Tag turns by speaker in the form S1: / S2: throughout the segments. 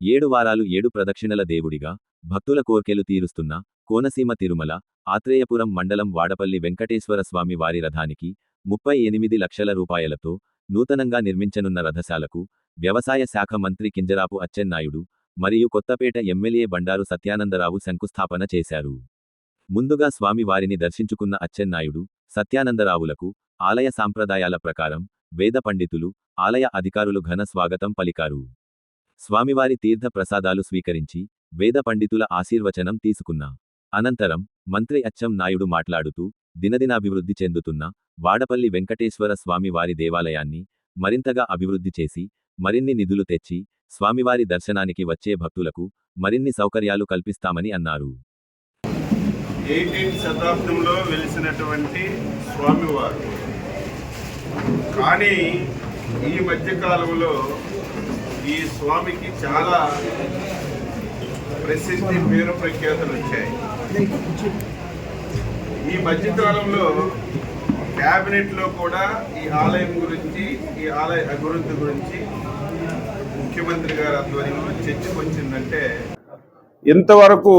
S1: ఏడు వారాలు ఏడు ప్రదక్షిణల దేవుడిగా భక్తుల కోర్కెలు తీరుస్తున్న కోనసీమ తిరుమల ఆత్రేయపురం మండలం వాడపల్లి వెంకటేశ్వర స్వామి వారి రథానికి ముప్పై ఎనిమిది లక్షల రూపాయలతో నూతనంగా నిర్మించనున్న రథశాలకు వ్యవసాయ శాఖ మంత్రి కింజరాపు అచ్చెన్నాయుడు మరియు కొత్తపేట ఎమ్మెల్యే బండారు సత్యానందరావు శంకుస్థాపన చేశారు. ముందుగా స్వామి వారిని దర్శించుకున్న అచ్చెన్నాయుడు సత్యానందరావులకు ఆలయ సాంప్రదాయాల ప్రకారం వేద పండితులు ఆలయ అధికారులు ఘన స్వాగతం పలికారు. స్వామివారి తీర్థ ప్రసాదాలు స్వీకరించి వేద పండితుల ఆశీర్వచనం తీసుకున్న. అనంతరం మంత్రి అచ్చం నాయుడు మాట్లాడుతూ దినదినాభివృద్ధి చెందుతున్న వాడపల్లి వెంకటేశ్వర స్వామివారి దేవాలయాన్ని మరింతగా అభివృద్ధి చేసి మరిన్ని నిధులు తెచ్చి స్వామివారి దర్శనానికి వచ్చే భక్తులకు మరిన్ని సౌకర్యాలు కల్పిస్తామని అన్నారు.
S2: ఎయిటీన్త్ శతాబ్దంలో వెలిసినటువంటి స్వామివారు. కానీ ఈ మధ్యకాలంలో ఈ స్వామికి చాలా ప్రసిద్ధి పేరు ప్రఖ్యాతులు వచ్చాయి. ఈ మధ్యకాలంలో క్యాబినెట్లో కూడా ఈ ఆలయం గురించి ఈ ఆలయ అభివృద్ధి గురించి ముఖ్యమంత్రి గారి ఆధ్వర్యంలో చర్చకు వచ్చిందంటే ఇంతవరకు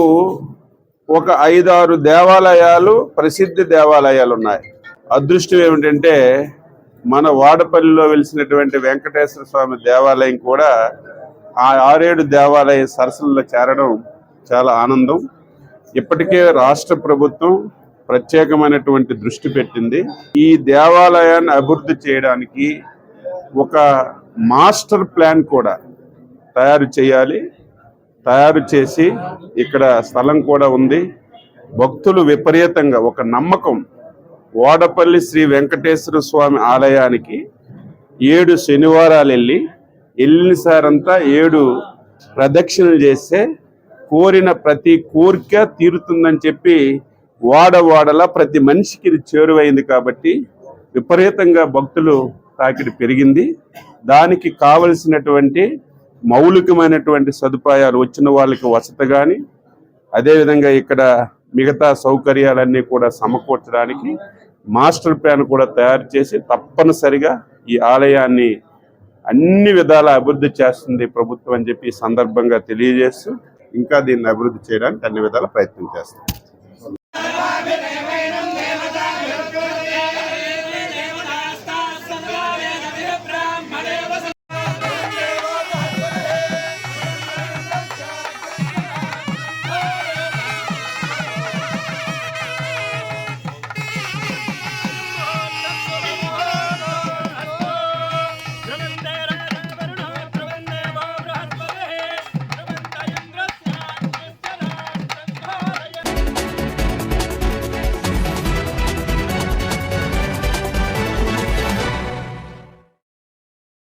S2: ఒక ఐదారు దేవాలయాలు ప్రసిద్ధ దేవాలయాలు ఉన్నాయి. అదృష్టం ఏమిటంటే మన వాడపల్లిలో వెలిసినటువంటి వెంకటేశ్వర స్వామి దేవాలయం కూడా ఆ ఆరేడు దేవాలయ సరస్సుల్లో చేరడం చాలా ఆనందం. ఇప్పటికే రాష్ట్ర ప్రభుత్వం ప్రత్యేకమైనటువంటి దృష్టి పెట్టింది. ఈ దేవాలయాన్ని అభివృద్ధి చేయడానికి ఒక మాస్టర్ ప్లాన్ కూడా తయారు చేయాలి. తయారు చేసి ఇక్కడ స్థలం కూడా ఉంది. భక్తులు విపరీతంగా ఒక నమ్మకం వాడపల్లి శ్రీ వెంకటేశ్వర స్వామి ఆలయానికి ఏడు శనివారాలు వెళ్ళి వెళ్ళిన సారంతా ఏడు ప్రదక్షిణలు చేస్తే కోరిన ప్రతి కోరిక తీరుతుందని చెప్పి వాడవాడలా ప్రతి మనిషికి ఇది చేరువైంది కాబట్టి విపరీతంగా భక్తులు తాకిడి పెరిగింది. దానికి కావలసినటువంటి మౌలికమైనటువంటి సదుపాయాలు వచ్చిన వాళ్ళకి వసతి కానీ అదేవిధంగా ఇక్కడ మిగతా సౌకర్యాలన్నీ కూడా సమకూర్చడానికి మాస్టర్ ప్లాన్ కూడా తయారు చేసి తప్పనిసరిగా ఈ ఆలయాన్ని అన్ని విధాల అభివృద్ధి చేస్తుంది ప్రభుత్వం అని చెప్పి సందర్భంగా తెలియజేస్తూ ఇంకా దీన్ని అభివృద్ధి చేయడానికి అన్ని విధాల ప్రయత్నం చేస్తాం.